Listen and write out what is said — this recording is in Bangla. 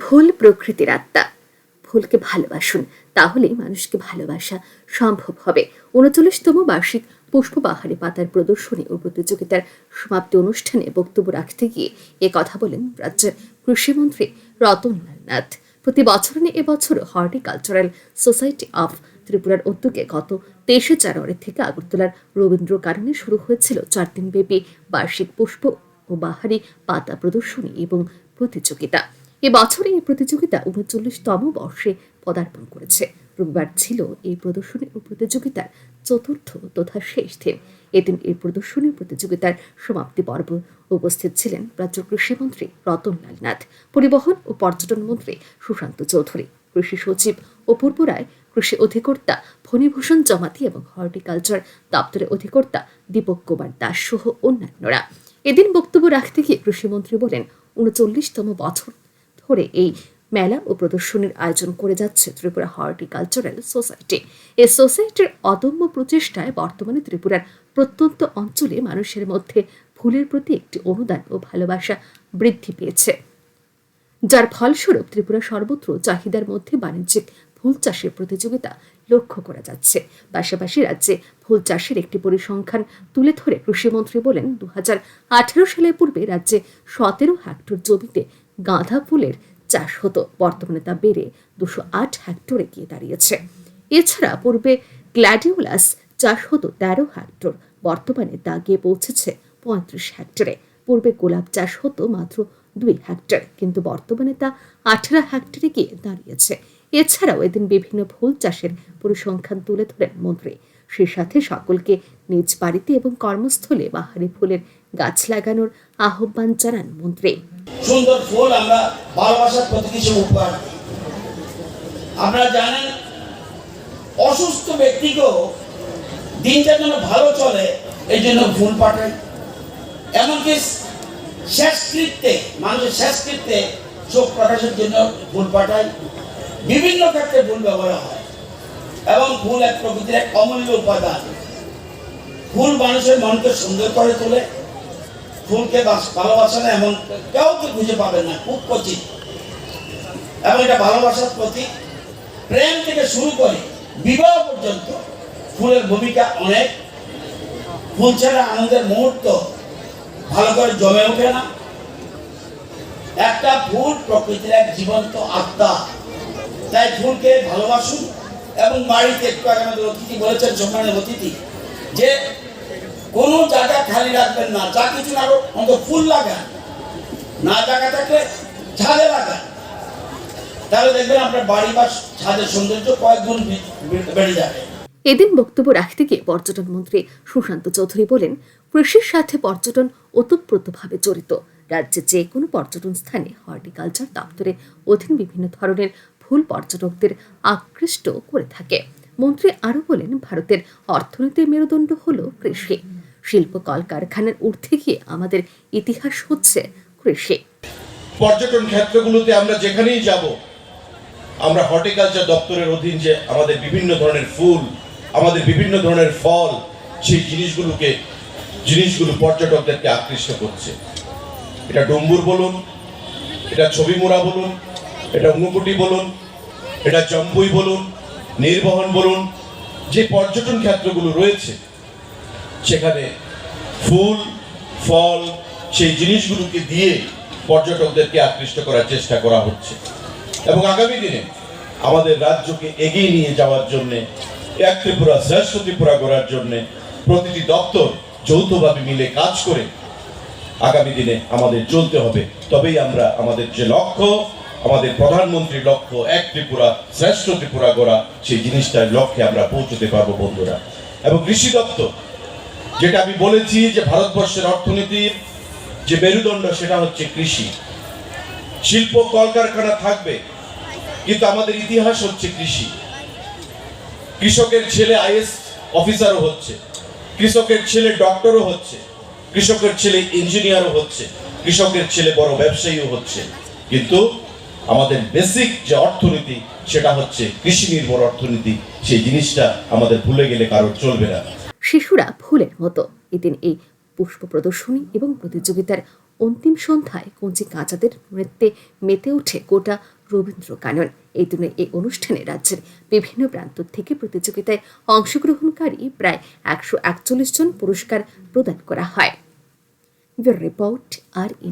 ফুল প্রকৃতির আত্মা। ফুলকে ভালোবাসুন তাহলেই মানুষকে ভালোবাসা সম্ভব হবে। উনচল্লিশতম বার্ষিক পুষ্পবাহারে পাতার প্রদর্শনী ও প্রতিযোগিতার সমাপ্তি অনুষ্ঠানে বক্তব্য রাখতে গিয়ে এ কথা বলেন রাজ্যের কৃষিমন্ত্রী রতনলাল নাথ। প্রতি বছর নিয়ে এবছর হর্টিকালচারাল সোসাইটি অফ ত্রিপুরার উদ্যোগে গত তেইশে জানুয়ারি থেকে আগরতলার রবীন্দ্র কারণে শুরু হয়েছিল চার দিনব্যাপী বার্ষিক পুষ্প ও বাহারি পাতা প্রদর্শনী এবং প্রতিযোগিতা। এবছর এই প্রতিযোগিতা উনচল্লিশতম বর্ষে পদার্পণ করেছে। রবিবার ছিল এই প্রদর্শনী ও প্রতিযোগিতার চতুর্থ তথা শেষ দিন। এদিন এই প্রদর্শনী প্রতিযোগিতার সমাপ্তি পর্ব উপস্থিত ছিলেন রাজ্য কৃষিমন্ত্রী রতনলাল নাথ পরিবহন ও পর্যটন মন্ত্রী সুশান্ত চৌধুরী, কৃষি সচিব অপূর্ব রায়, কৃষি অধিকর্তা ফণীভূষণ জমাতি এবং হর্টিকালচার দপ্তরের অধিকর্তা দীপক কুমার দাস সহ অন্যান্যরা। এদিন বক্তব্য রাখতে গিয়ে কৃষিমন্ত্রী বলেন, উনচল্লিশতম বছর ধরে এই মেলা ও প্রদর্শনীর আয়োজন করে যাচ্ছে ত্রিপুরা হর্টিকালচারাল সোসাইটি। এই সোসাইটির অদম্য প্রচেষ্টায় বর্তমানে ত্রিপুরার প্রত্যন্ত অঞ্চলে মানুষের মধ্যে ফুলের প্রতি একটি অনুদান ও ভালোবাসা বৃদ্ধি পেয়েছে। যার ফলস্বরূপ ত্রিপুরা সর্বত্র চাহিদার মধ্যে বাণিজ্যিক ফুল চাষের প্রতিযোগিতা লক্ষ্য করা যাচ্ছে। পাশাপাশি রাজ্যে ফুল চাষের একটি পরিসংখ্যান তুলে ধরে কৃষিমন্ত্রী বলেন দু হাজার আঠেরো সালের পূর্বে রাজ্যে সতেরো হেক্টর জমিতে গাঁদা ফুলের চাষ হতো। বর্তমানে তা বেড়ে দুশো আট হেক্টরে গিয়ে দাঁড়িয়েছে। এছাড়া পূর্বে গ্ল্যাডিওলাস চাষ হতো তেরো হেক্টর, বর্তমানে তা গিয়ে পৌঁছেছে পঁয়ত্রিশ হেক্টরে। পূর্বে গোলাপ চাষ হতো মাত্র দুই হেক্টর, কিন্তু বর্তমানে তা আঠারো হেক্টরে গিয়ে দাঁড়িয়েছে। এছাড়াও এদিন বিভিন্ন ফুল চাষের পরিসংখ্যান তুলে ধরেন মন্ত্রী। সে সাথে সকলকে নিজ বাড়িতে এবং কর্মস্থলে বাহারি ফুলের গাছ লাগানোর আহ্বান জানান মন্ত্রী। সুন্দর ফুল আমরা ভালোবাসার প্রতীক হিসেবে উপহার আপনারা জানেন, অসুস্থ ব্যক্তিকেও দিনটা যেন ভালো চলে, এই জন্য ফুল পাঠাই। এমনকি শেষকৃত্যে মানুষের শেষকৃত্যে চোখ প্রকাশের জন্য ফুল পাঠাই। বিভিন্ন ক্ষেত্রে ফুল ব্যবহার হয়। এবং ফুল এক প্রকৃতির এক অমূল্য উপাদান। ফুল মানুষের মনকে সুন্দর করে তোলে। ফুলকে ভালোবাসা না এমন কেউ তো খুঁজে পাবেন না, খুব কঠিন। এবং এটা ভালোবাসার প্রতীক। প্রেম থেকে শুরু করে বিবাহ পর্যন্ত ফুলের ভূমিকা অনেক। ফুল ছাড়া আনন্দের মুহূর্ত ভালো করে জমে ওঠে না। একটা ফুল প্রকৃতির এক জীবন্ত আত্মা। তাই ফুলকে ভালোবাসুন। এবং বাড়িতে একটু আগে আমাদের অতিথি বলেছেন সম্মানের অতিথি যে কোনো জায়গা খালি রাখবেন না যা কিছু না হোক, অন্তত ফুল লাগান। না জায়গা থাকলে ছাদে লাগান। তাহলে দেখবেন আপনার বাড়ি বা ছাদের সৌন্দর্য কয়েক গুণ বেড়ে যাবে। এদিন বক্তব্য রাখতে গিয়ে পর্যটন মন্ত্রী সুশান্ত চৌধুরী বলেন কৃষির সাথে পর্যটন ওতপ্রোতভাবে জড়িত। রাজ্যে যে কোনো পর্যটন স্থানে হর্টিকালচার দপ্তরের অধীন বিভিন্ন ধরনের ফুল পর্যটকদের আকৃষ্ট করে থাকে। মন্ত্রী আরও বলেন, ভারতের অর্থনীতির মেরুদণ্ড হল কৃষি। শিল্প কলকারখানার ঊর্ধ্বে গিয়ে আমাদের ইতিহাস হচ্ছে কৃষি। পর্যটন ক্ষেত্রগুলোতে আমরা যেখানেই যাব, আমরা হর্টিকালচার দপ্তরের অধীন যে আমাদের বিভিন্ন ধরনের ফুল, আমাদের বিভিন্ন ধরনের ফল, সেই জিনিসগুলোকে, জিনিসগুলো পর্যটকদেরকে আকৃষ্ট করছে। এটা ডম্বুর বলুন, এটা ছবি মোড়া বলুন এটা ঊনকুটি বলুন, এটা জম্বুই বলুন, নির্বহন বলুন, যে পর্যটন ক্ষেত্রগুলো রয়েছে, সেখানে ফুল, ফল, সেই জিনিসগুলোকে দিয়ে পর্যটকদেরকে আকৃষ্ট করার চেষ্টা করা হচ্ছে। এবং আগামী দিনে আমাদের রাজ্যকে এগিয়ে নিয়ে যাওয়ার জন্যে, এক ত্রিপুরা, শ্রেষ্ঠ ত্রিপুরা করার জন্যে প্রতিটি দপ্তর যৌথভাবে মিলে কাজ করে আগামী দিনে আমাদের চলতে হবে। তবেই আমরা আমাদের যে লক্ষ্য আমাদের প্রধানমন্ত্রীর লক্ষ্য এক ত্রিপুরা, শ্রেষ্ঠ ত্রিপুরা গড়া, সেই জিনিসটার লক্ষ্যে আমরা পৌঁছতে পারব, বন্ধুরা। এবং কৃষি দপ্তর, যেটা আমি বলেছি যে ভারতবর্ষের অর্থনীতির যে মেরুদণ্ড, সেটা হচ্ছে কৃষি। শিল্প কলকারখানা থাকবে, কিন্তু আমাদের ইতিহাস হচ্ছে কৃষি। কৃষকের ছেলে আইএস অফিসারও হচ্ছে, কৃষকের ছেলে ডক্টরও হচ্ছে, কৃষকের ছেলে ইঞ্জিনিয়ারও হচ্ছে, কৃষকের ছেলে বড় ব্যবসায়ীও হচ্ছে। কিন্তু আমাদের বেসিক যে অর্থনীতি, সেটা হচ্ছে কৃষি নির্ভর অর্থনীতি। সেই জিনিসটা আমাদের ভুলে গেলে কারোর চলবে না। শিশুরা ফুলের মতো এদিন এই পুষ্প প্রদর্শনী এবং প্রতিযোগিতার অন্তিম সন্ধ্যায় কঞ্চি কাঁচাদের নৃত্যে মেতে ওঠে গোটা রবীন্দ্র কানন এই দিনের এই অনুষ্ঠানে রাজ্যের বিভিন্ন প্রান্ত থেকে প্রতিযোগিতায় অংশগ্রহণকারী প্রায় একশো একচল্লিশ জন পুরস্কার প্রদান করা হয়। রিপোর্ট, আর ই